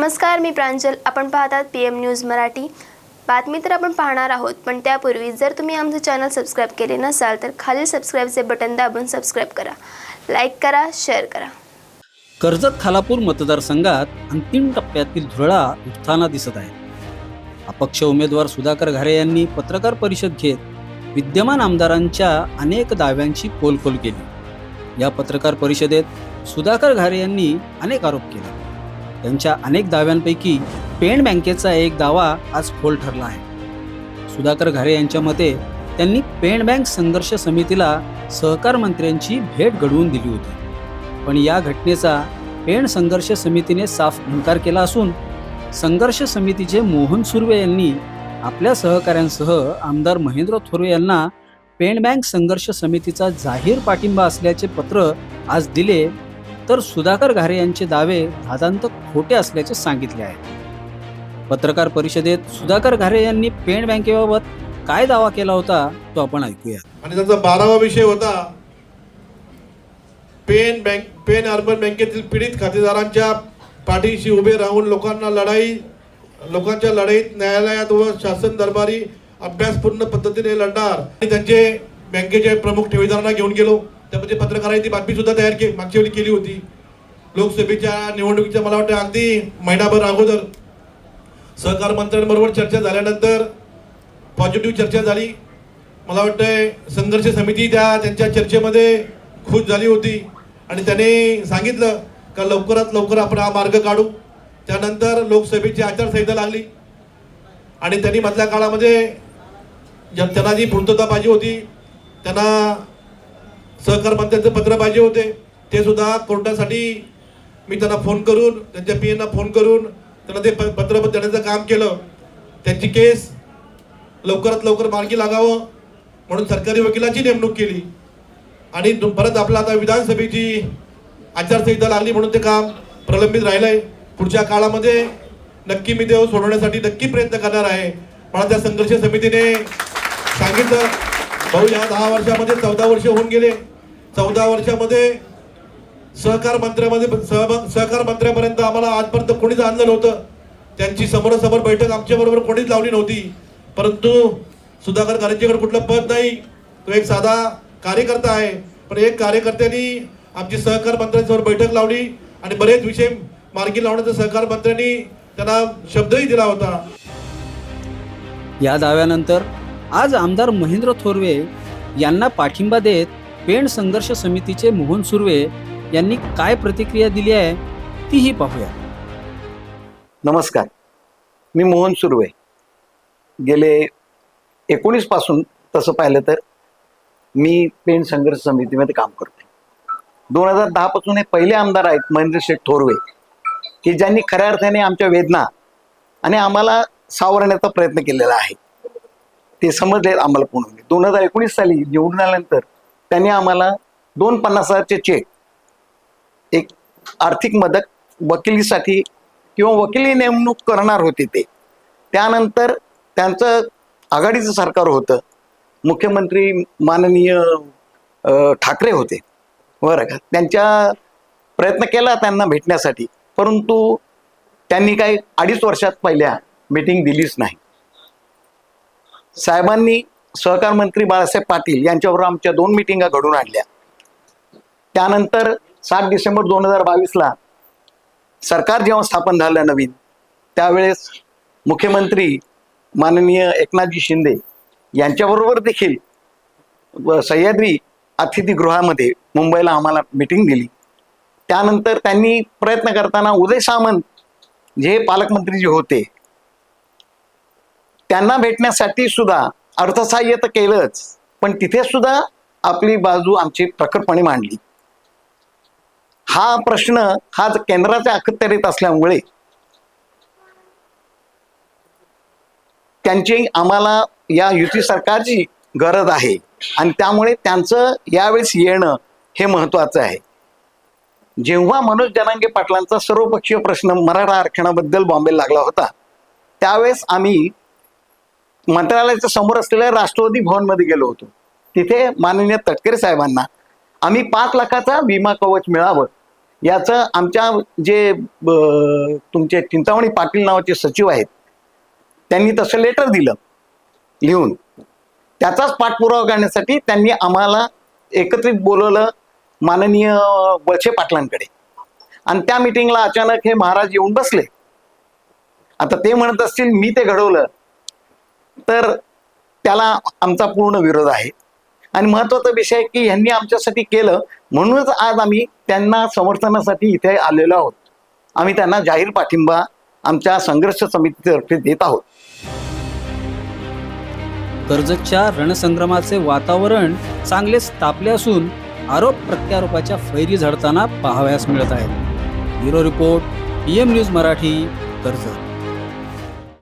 नमस्कार मी प्रांजल. आपण पाहतात पी एम न्यूज मराठी. बातमी तर आपण पाहणार आहोत पण त्यापूर्वी जर तुम्ही आमचं चॅनल सबस्क्राईब केले नसाल तर खालील सबस्क्राईबचे बटन दाबून सबस्क्राईब करा. लाईक करा शेअर करा. कर्जत खालापूर मतदारसंघात अंतिम टप्प्यातील धुरळा उठताना दिसत आहे. अपक्ष उमेदवार सुधाकर घारे यांनी पत्रकार परिषद घेत विद्यमान आमदारांच्या अनेक दाव्यांची पोलखोल केली. या पत्रकार परिषदेत सुधाकर घारे यांनी अनेक आरोप केले. त्यांच्या अनेक दाव्यांपैकी पेण बँकेचा एक दावा आज फोल ठरला आहे. सुधाकर घारे यांच्या मते त्यांनी पेण बँक संघर्ष समितीला सहकार मंत्र्यांची भेट घडवून दिली होती. पण या घटनेचा पेण संघर्ष समितीने साफ इन्कार केला असून संघर्ष समितीचे मोहन सुर्वे यांनी आपल्या सहकाऱ्यांसह आमदार महेंद्र थोरवे यांना पेण बँक संघर्ष समितीचा जाहीर पाठिंबा असल्याचे पत्र आज दिले तर सुधाकर घारे यांचे दावे धादांत खोटे असल्याचे सांगितले आहे. पत्रकार परिषदेत सुधाकर घारे यांनी पेण बँकेबाबत काय दावा केला होता तो आपण ऐकूया आणि त्यांचा बारावा विषय होता पेन बँक पेन अर्बन बँकेतील पीडित खातेदारांच्या पाठीशी उभे राहून लोकांना लढाई लोकांच्या लढाईत न्यायालयात व शासन दरबारी अभ्यासपूर्ण पद्धतीने लढणार. आणि त्यांचे बँकेचे प्रमुख ठेवीदारांना घेऊन गेलो. त्यामध्ये पत्रकारांनी ती बातमी सुद्धा तयार केली मागच्या वेळी केली होती. लोकसभेच्या निवडणुकीच्या मला वाटतं अगदी महिनाभर अगोदर सहकार मंत्र्यांबरोबर चर्चा झाल्यानंतर पॉझिटिव्ह चर्चा झाली. मला वाटतंय संघर्ष समिती त्या त्यांच्या चर्चेमध्ये खुश झाली होती. आणि त्याने सांगितलं का लवकरात लवकर आपण हा मार्ग काढू. त्यानंतर लोकसभेची आचारसंहिता लागली. आणि त्यांनी मधल्या काळामध्ये ज्या- त्यांना जी पूर्तता पाहिजे होती त्यांना सहकार मंत्र्यांचं पत्र पाहिजे होते. ते सुद्धा कोर्टासाठी मी त्यांना फोन करून त्यांच्या पी एनना फोन करून त्यांना ते प- पत्र देण्याचं काम केलं. त्यांची केस लवकरात लवकर मार्गी लागावं म्हणून सरकारी वकिलाची नेमणूक केली. आणि परत आपलं आता विधानसभेची आचारसंहिता लागली म्हणून ते काम प्रलंबित राहिलंय. पुढच्या काळामध्ये नक्की मी देव सोडवण्यासाठी नक्की प्रयत्न करणार आहे. मला त्या संघर्ष समितीने सांगितलं. भाऊ या दहा वर्षामध्ये चौदा वर्ष होऊन गेले. चौदा वर्षामध्ये सहकार मंत्र्यामध्ये सहभाग सहकार मंत्र्यापर्यंत आम्हाला आजपर्यंत कोणीच आणलं नव्हतं. त्यांची समोरासमोर बैठक आमच्याबरोबर कोणीच लावली नव्हती. परंतु सुधाकर गारेंच्याकडे कुठलं पद नाही. तो एक साधा कार्यकर्ता आहे. पण एक कार्यकर्त्यांनी आमची सहकार मंत्र्यांसमोर बैठक लावली आणि बरेच विषय मार्गी लावण्याचा सहकार मंत्र्यांनी त्यांना शब्दही दिला होता. या दाव्यानंतर आज आमदार महेंद्र थोरवे यांना पाठिंबा देत पेण संघर्ष समितीचे मोहन सुर्वे यांनी काय प्रतिक्रिया दिली आहे तीही पाहूया. नमस्कार. मी मोहन सुर्वे. गेले एकोणीसपासून तसं पाहिलं तर मी पेण संघर्ष समितीमध्ये काम करतो दोन हजार दहा पासून हे पहिले आमदार आहेत महेंद्र शेठ थोरवे की ज्यांनी खऱ्या अर्थाने आमच्या वेदना आणि आम्हाला सावरण्याचा प्रयत्न केलेला आहे. ते समजले आम्हाला पूर्ण दोन हजार एकोणीस साली निवडून आल्यानंतर त्यांनी आम्हाला दोन पन्नास हजारचे चेक एक आर्थिक मदत वकिलीसाठी किंवा वकिली नेमणूक करणार होते ते. त्यानंतर त्यांचं आघाडीचं सरकार होतं. मुख्यमंत्री माननीय ठाकरे होते. बरं का? त्यांच्या प्रयत्न केला त्यांना भेटण्यासाठी. परंतु त्यांनी काही अडीच वर्षात पहिल्या मीटिंग दिलीच नाही. साहेबांनी सहकार मंत्री बाळासाहेब पाटील यांच्याबरोबर आमच्या दोन मिटिंगा घडून आणल्या. त्यानंतर सात डिसेंबर दोन हजार बावीसला सरकार जेव्हा स्थापन झालं नवीन त्यावेळेस मुख्यमंत्री माननीय एकनाथजी शिंदे यांच्याबरोबर देखील सह्याद्री अतिथीगृहामध्ये मुंबईला आम्हाला मिटिंग दिली. त्यानंतर त्यांनी प्रयत्न करताना उदय सामंत जे पालकमंत्री जे होते त्यांना भेटण्यासाठी सुद्धा अर्थसहाय्य तर केलंच पण तिथे सुद्धा आपली बाजू आमची प्रकटपणे मांडली. हा प्रश्न हा केंद्राच्या अखत्यारीत असल्यामुळे त्यांची आम्हाला या युती सरकारची गरज आहे आणि त्यामुळे त्यांचं यावेळेस येणं हे महत्वाचं आहे. जेव्हा मनोज जनांगे पाटलांचा सर्वपक्षीय प्रश्न मराठा आरक्षणाबद्दल बॉम्बे लागला होता त्यावेळेस आम्ही मंत्रालयाच्या समोर असलेल्या राष्ट्रवादी भवनमध्ये गेलो होतो. तिथे माननीय तटकरे साहेबांना आम्ही पाच लाखाचा विमा कवच मिळावं. याचं आमच्या जे ब- तुमचे चिंतामणी पाटील नावाचे सचिव आहेत त्यांनी तसं लेटर दिलं लिहून. त्याचाच पाठपुरावा करण्यासाठी त्यांनी आम्हाला एकत्रित बोलवलं माननीय वळसे पाटलांकडे. आणि त्या मिटिंगला अचानक हे महाराज येऊन बसले. आता ते म्हणत असतील मी ते घडवलं. तर त्याला आमचा पूर्ण विरोध आहे. आणि महत्त्वाचा विषय की यांनी आमच्यासाठी केलं म्हणूनच आज आम्ही त्यांना समर्थनासाठी इथे आलेलो आहोत. आम्ही त्यांना जाहीर पाठिंबा आमच्या संघर्ष समितीतर्फे देत आहोत. कर्जतच्या रणसंग्रामाचे वातावरण चांगलेच तापले असून आरोप प्रत्यारोपाच्या फैरी झडताना पाहावयास मिळत आहेत. Bureau report P M news Marathi Karjat.